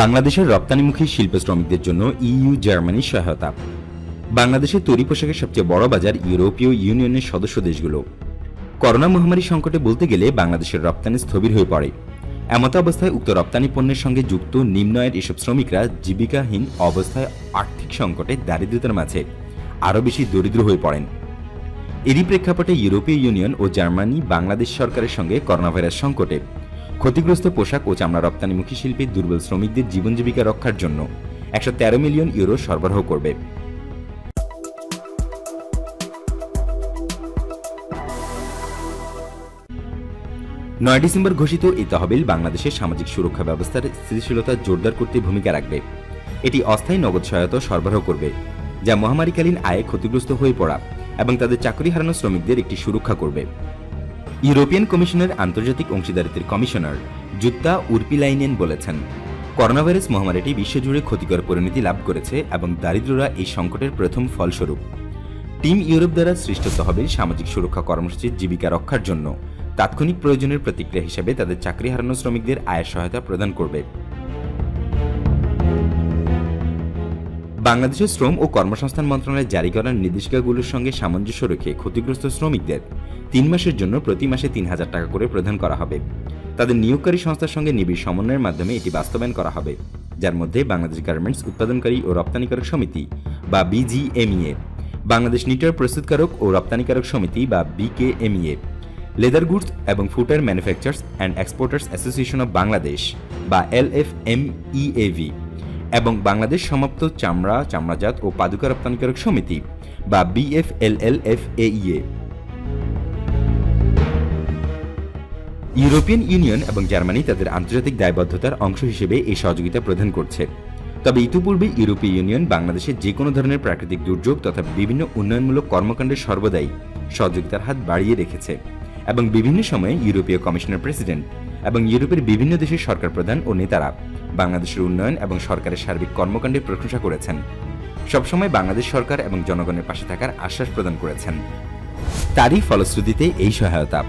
বাংলাদেশের রপ্তানিমুখী শিল্প শ্রমিকদের জন্য ইইউ জার্মানির সহায়তা। বাংলাদেশের তৈরি পোশাকের সবচেয়ে বড় বাজার ইউরোপীয় ইউনিয়নের সদস্য দেশগুলো। করোনা মহামারী সংকটে বলতে গেলে বাংলাদেশের রপ্তানি স্থবির হয়ে পড়ে। এমত অবস্থায় উক্ত রপ্তানি পণ্যের সঙ্গে যুক্ত নিম্ন আয়ের এসব শ্রমিকরা জীবিকাহীন অবস্থায় আর্থিক সংকটে দারিদ্রতার মাঝে আরও বেশি দরিদ্র হয়ে পড়েন। এরই প্রেক্ষাপটে ইউরোপীয় ইউনিয়ন ও জার্মানি বাংলাদেশ সরকারের সঙ্গে করোনা ভাইরাস সংকটে ক্ষতিগ্রস্ত পোশাক ও চামড়া রপ্তানিমুখী শিল্পের দুর্বল শ্রমিকদের জীবন জীবিকা রক্ষার জন্য একশো তেরো মিলিয়ন ইউরো সরবরাহ করবে। নয় ডিসেম্বর ঘোষিত এই তহবিল বাংলাদেশের সামাজিক সুরক্ষা ব্যবস্থার স্থিতিশীলতা জোরদার করতে ভূমিকা রাখবে। এটি অস্থায়ী নগদ সহায়তা সরবরাহ করবে, যা মহামারীকালীন আয়ে ক্ষতিগ্রস্ত হয়ে পড়া এবং তাদের চাকরি হারানো শ্রমিকদের একটি সুরক্ষা করবে। ইউরোপিয়ান কমিশনের আন্তর্জাতিক অংশীদারিত্বের কমিশনার জুত্তা উর্পিলাইনেন বলেছেন, করোনাভাইরাস মহামারীটি বিশ্বজুড়ে ক্ষতিকর পরিণতি লাভ করেছে এবং দারিদ্ররা এই সংকটের প্রথম ফলস্বরূপ। টিম ইউরোপ দ্বারা সৃষ্ট তহবিল সামাজিক সুরক্ষা কর্মসূচির জীবিকা রক্ষার জন্য তাৎক্ষণিক প্রয়োজনের প্রতিক্রিয়া হিসেবে তাদের চাকরি হারানো শ্রমিকদের আয়ের সহায়তা প্রদান করবে। বাংলাদেশের শ্রম ও কর্মসংস্থান মন্ত্রণালয় জারি করা নির্দেশিকাগুলোর সঙ্গে সামঞ্জস্য রেখে ক্ষতিগ্রস্ত শ্রমিকদের তিন মাসের জন্য প্রতি মাসে তিন হাজার টাকা করে প্রদান করা হবে। তাদের নিয়োগকারী সংস্থার সঙ্গে নিবিড় সমন্বয়ের মাধ্যমে এটি বাস্তবায়ন করা হবে, যার মধ্যে বাংলাদেশ গার্মেন্টস উৎপাদনকারী ও রপ্তানিকারক সমিতি বা বিজিএমইএ, বাংলাদেশ নিটার প্রস্তুতকারক ও রপ্তানিকারক সমিতি বা বিকেএমইএ, লেদার গুডস এবং footwear manufacturers and exporters association of Bangladesh বা এল এফ এম এলএফএমইএভি। এবং বাংলাদেশ সমাপ্ত চামড়া, চামড়াজাত ও পাদুকা রপ্তানিকারক সমিতি, বা বিএফএলএলএফএইএ ইউরোপিয়ান ইউনিয়ন এবং জার্মানি তাদের আন্তর্জাতিক দায়বদ্ধতার অংশ হিসেবে এই সহযোগিতা প্রদান করছে। তবে ইতিপূর্বে ইউরোপীয় ইউনিয়ন বাংলাদেশে যে কোনো ধরনের প্রাকৃতিক দুর্যোগ তথা বিভিন্ন উন্নয়নমূলক কর্মকাণ্ডে সর্বদাই সহযোগিতার হাত বাড়িয়ে রেখেছে এবং বিভিন্ন সময়ে ইউরোপীয় কমিশনের প্রেসিডেন্ট এবং ইউরোপের বিভিন্ন দেশের সরকার প্রধান ও নেতারা বাংলাদেশের উন্নয়ন এবং সরকারের সার্বিক কর্মকাণ্ডের প্রশংসা করেছেন। সবসময় বাংলাদেশ সরকার এবং জনগণের পাশে থাকার আশ্বাস প্রদান করেছেন। তারই ফলশ্রুতিতে এই সহায়তা।